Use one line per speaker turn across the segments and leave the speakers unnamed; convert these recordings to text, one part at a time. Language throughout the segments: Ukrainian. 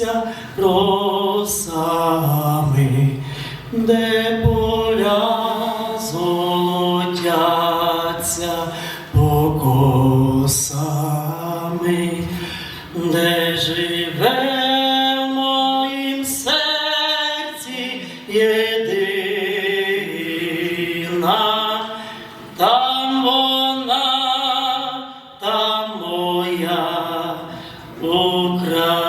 Ся росами, де поля золотяться покосами, де живе в моїм серці єдина, там вона, там моя Україна.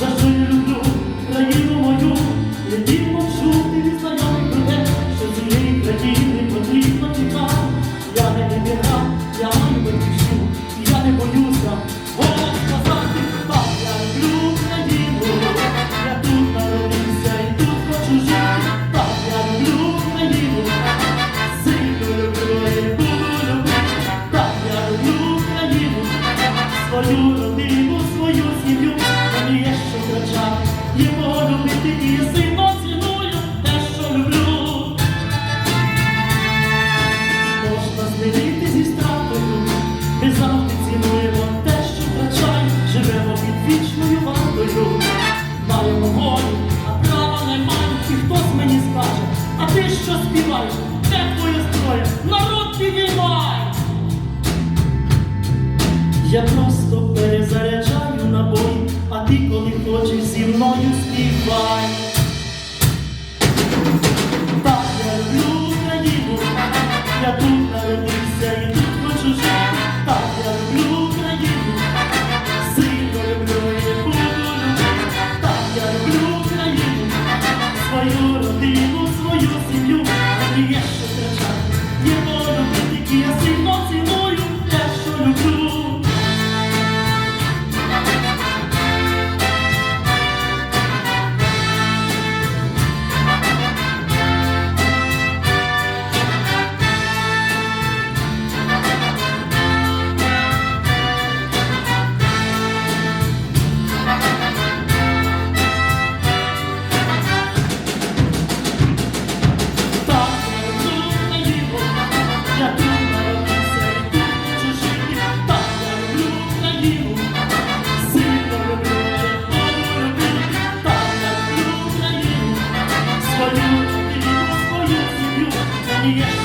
За що люблю країну мою. Не тільки чути від знайомих те, що цієї країни потрібно тікати. Я не вибирав, я маю батьківщину, я не боюся. Голос сказати, так, я люблю Україну. Я тут народився і тут хочу жити. Так, я люблю Україну. Сильно люблю так я люблю Україну, свою співаєш? Де твоя зброя? Народ підіймай! Я просто перезаряджаю набої, а ти, коли хочеш зі мною співай. Так, я люблю Україну, я тут народився і тут хочу жити. Так, я люблю Україну, сильно люблю і буду. Так, я люблю Україну, свою родину, свою Yes. You.